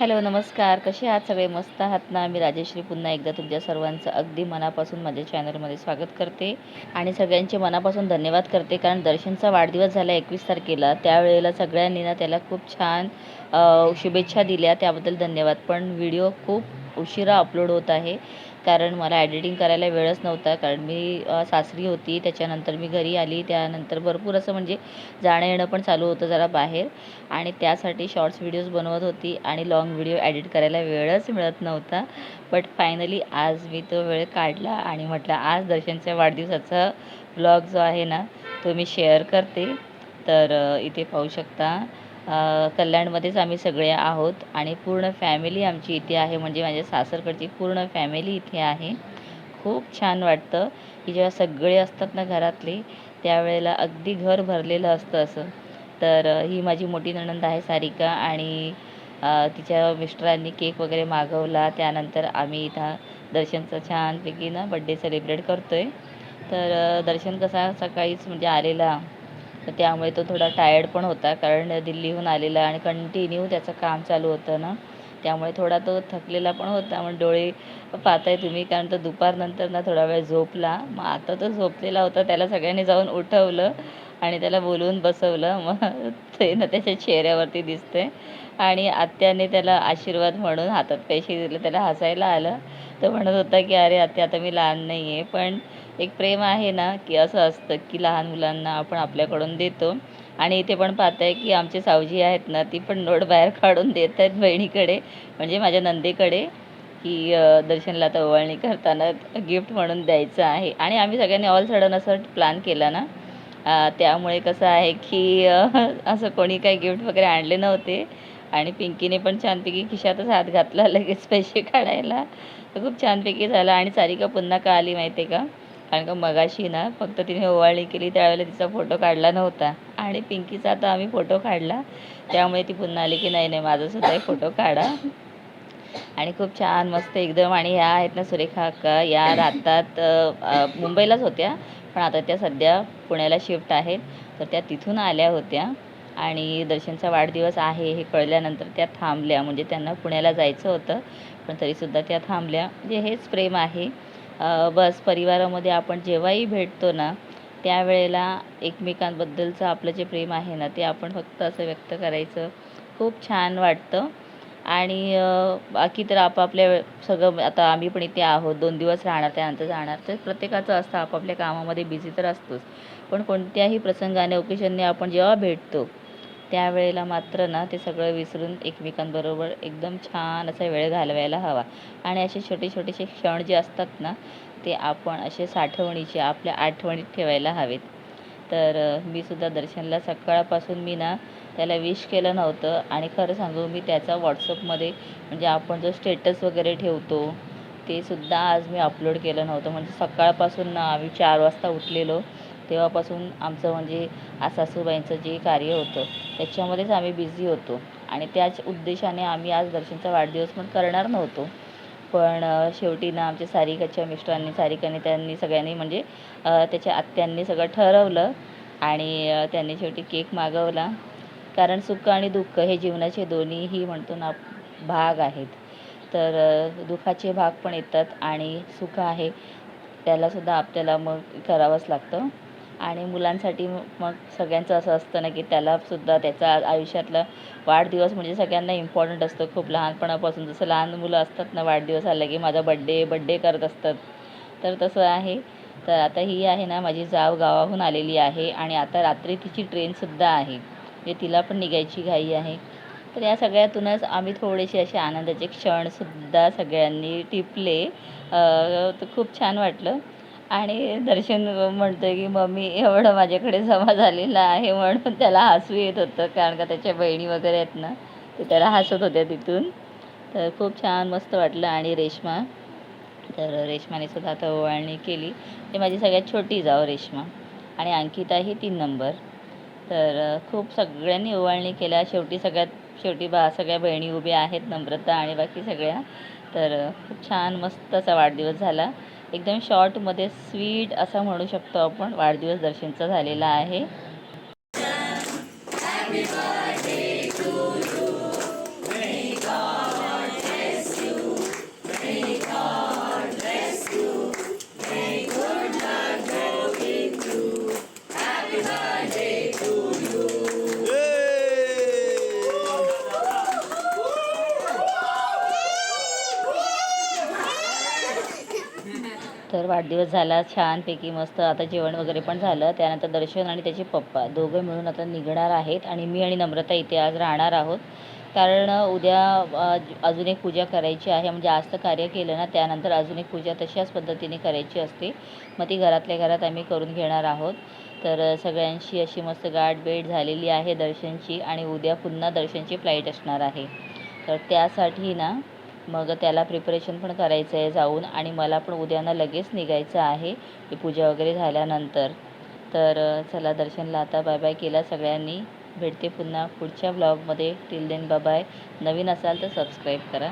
Hello नमस्कार. कसे आहात? सगळे मस्त आहात ना? मी राजेश्री पुन्हा एकदा तुमच्या सर्वांचं अगदी मनापासून माझ्या चॅनलमध्ये स्वागत करते. आणि सगळ्यांचे मनापासून धन्यवाद करते कारण दर्शनचा वाढदिवस झाला एकवीस तारखेला. त्यावेळेला सगळ्यांनी ना त्याला खूप छान शुभेच्छा दिल्या. त्याबद्दल धन्यवाद. पण व्हिडिओ खूप उशिरा अपलोड होत आहे. कारण मला ॲडिटिंग करायला वेळच नव्हता. कारण मी सासरी होती. त्याच्यानंतर मी घरी आली. त्यानंतर भरपूर असं म्हणजे जाणं येणं पण चालू होतं जरा बाहेर. आणि त्यासाठी शॉर्ट्स व्हिडिओज बनवत होती. आणि लाँग व्हिडिओ ॲडिट करायला वेळच मिळत नव्हता. बट फायनली आज मी तो वेळ काढला. आणि म्हटलं आज दर्शनच्या वाढदिवसाचा ब्लॉग जो आहे ना तो मी शेअर करते. तर इथे पाहू शकता. कल्याणमध्येच आम्ही सगळे आहोत आणि पूर्ण फॅमिली आमची इथे आहे. म्हणजे माझ्या सासरकडची पूर्ण फॅमिली इथे आहे. खूप छान वाटतं की जेव्हा सगळे असतात ना घरातले त्यावेळेला अगदी घर भरलेलं असतं असं. तर ही माझी मोठी नणंद आहे सारिका आणि तिच्या मिस्टरांनी केक वगैरे मागवला. त्यानंतर आम्ही इथं दर्शनचा छानपैकी ना बड्डे सेलिब्रेट करतो आहे तर दर्शन कसा सकाळीच म्हणजे आलेला तर त्यामुळे तो थोडा टायर्ड पण होता कारण दिल्लीहून आलेला आणि कंटिन्यू त्याचं काम चालू होतं ना. त्यामुळे थोडा तो थकलेला पण होता मग डोळे पाहताय तुम्ही कारण तो दुपारनंतर ना थोडा वेळ झोपला. मग आता तो झोपलेला होता त्याला सगळ्यांनी जाऊन उठवलं आणि त्याला बोलवून बसवलं. मग ते ना त्याच्या चेहऱ्यावरती दिसते आणि आत्याने त्याला आशीर्वाद म्हणून हातात पैसे दिले त्याला हसायला आलं. तो म्हणत होता की अरे आत्या आता मी लहान नाही आहे पण एक प्रेम आहे ना की असं असतं की लहान मुलांना आपण आपल्याकडून देतो. आणि इथे पण पाहताय की आमचे सावजी आहेत ना ती पण नोट बाहेर काढून देत आहेत बहिणीकडे म्हणजे माझ्या नंदेकडे की दर्शनला आता ओवाळणी करताना गिफ्ट म्हणून द्यायचं आहे. आणि आम्ही सगळ्यांनी ऑल सडन असं प्लॅन केला ना त्यामुळे कसं आहे की असं कोणी काही गिफ्ट वगैरे आणले नव्हते. आणि पिंकीने पण छानपैकी खिशातच हात घातला लगेच पैसे काढायला. तर खूप छानपैकी झालं. आणि सारिका पुन्हा का आली माहिती आहे का? कारण का मगाशी ना फक्त तिने ओवाळणी केली त्यावेळेला तिचा फोटो काढला नव्हता. आणि पिंकीचा आता आम्ही फोटो काढला. त्यामुळे ती पुन्हा आली की नाही नाही माझा सुद्धा एक फोटो काढा. आणि खूप छान मस्त एकदम. आणि ह्या आहेत ना सुरेखा अक्का. या राहतात मुंबईलाच होत्या. पण आता त्या सध्या पुण्याला शिफ्ट आहेत. तर त्या तिथून आल्या होत्या. आणि दर्शनचा वाढदिवस आहे हे कळल्यानंतर त्या थांबल्या. म्हणजे त्यांना पुण्याला जायचं होतं. पण तरीसुद्धा त्या थांबल्या. म्हणजे हेच प्रेम आहे. बस परिवारामध्ये आपण जेव्हाही भेटतो ना त्यावेळेला एकमेकांबद्दलचं आपलं जे प्रेम आहे ना ते आपण फक्त असं व्यक्त करायचं खूप छान वाटतं. आणि बाकी तर आपापल्या सगळं आता आम्ही पण इथे आहोत दोन दिवस राहणार त्यानंतर जाणार तर प्रत्येकाचं असतं आपापल्या कामामध्ये बिझी तर असतोच. पण कोणत्याही प्रसंगाने ओकेशनने आपण जेव्हा भेटतो त्यावेळेला मात्र ना ते सगळं विसरून एकमेकांबरोबर एकदम छान असा वेळ घालवायला हवा. आणि असे छोटे छोटेसे क्षण जे असतात ना ते आपण असे साठवणीचे आपल्या आठवणीत ठेवायला हवेत. तर मी सुद्धा दर्शनला सकाळपासून मी ना त्याला विश केलं नव्हतं आणि खरं सांगू मी त्याचा व्हॉट्सअपमध्ये म्हणजे आपण जो स्टेटस वगैरे ठेवतो ते सुद्धा आज मी अपलोड केलं नव्हतं. म्हणजे सकाळपासून ना आम्ही चार वाजता उठलेलो. तेव्हापासून आमचं म्हणजे सासूबाईंचं जे कार्य होतं त्याच्यामध्येच आम्ही बिझी होतो. आणि त्याच उद्देशाने आम्ही आज दर्शनचा वाढदिवस पण करणार नव्हतो. पण शेवटी ना आमच्या सारिकाच्या मिस्टरांनी सारिकाने त्यांनी सगळ्यांनी म्हणजे त्याच्या आत्यांनी सगळं ठरवलं. आणि त्यांनी शेवटी केक मागवला. कारण सुख आणि दुःख हे जीवनाचे दोन्हीही म्हणतो ना भाग आहेत. तर दुःखाचे भाग पण येतात आणि सुख आहे. त्यालासुद्धा आपल्याला मग करावंच लागतं. आणि मुलांसाठी मग सगळ्यांचं असं असतं ना की त्यालासुद्धा त्याचा आयुष्यातला वाढदिवस म्हणजे सगळ्यांना इम्पॉर्टंट असतं खूप लहानपणापासून. जसं लहान मुलं असतात ना वाढदिवस आला की माझा बड्डे बड्डे करत असतात. तर तसं आहे. तर आता ही आहे ना माझी जाव गावाहून आलेली आहे आणि आता रात्री तिची ट्रेनसुद्धा आहे. म्हणजे तिला पण निघायची घाई आहे. तर या सगळ्यातूनच आम्ही थोडेसे असे आनंदाचे क्षणसुद्धा सगळ्यांनी टिपले. तर खूप छान वाटलं. आणि दर्शन म्हणतो आहे की मम्मी एवढं माझ्याकडे जमा झालेलं आहे म्हणून त्याला हसू येत होतं कारण का त्याच्या बहिणी वगैरे आहेत ना ते त्याला हसत होत्या तिथून. तर खूप छान मस्त वाटलं. आणि रेश्मा तर रेश्माने सुद्धा आता ओवाळणी केली. ते माझी सगळ्यात छोटी जाव रेश्मा. आणि अंकिता ही तीन नंबर. तर खूप सगळ्यांनी ओवाळणी केल्या. शेवटी सगळ्यात शेवटी बा सगळ्या बहिणी उभ्या आहेत नम्रता आणि बाकी सगळ्या. तर खूप छान मस्त असा वाढदिवस झाला. एकदम शॉर्टमध्ये स्वीट असा म्हणू शकतो आपण. वाढदिवस दर्शनचा झालेला आहे. तर वाढदिवस झाला छानपैकी मस्त आता जेवण वगैरे पण झालं. त्यानंतर दर्शन आणि त्याचे पप्पा दोघं मिळून आता निघणार आहेत आणि मी आणि नम्रता इथे आज राहणार आहोत. कारण उद्या अजून एक पूजा करायची आहे. म्हणजे आज तर कार्य केलं ना त्यानंतर अजून एक पूजा तशाच पद्धतीने करायची असते. मग ती घरातल्या घरात आम्ही करून घेणार आहोत. तर सगळ्यांशी अशी मस्त गाठभेट झालेली आहे दर्शनची आणि उद्या पुन्हा दर्शनची फ्लाईट असणार आहे. तर त्यासाठी ना मग त्याला प्रिपरेशन पण करायचं आहे जाऊन आणि मला पण उद्या ना लगेच निघायचं आहे ही पूजा वगैरे झाल्यानंतर. तर चला दर्शनला आता बाय बाय केला सगळ्यांनी. भेटते पुन्हा पुढच्या ब्लॉगमध्ये टिल देन बाय नवीन असाल तर सबस्क्राईब करा.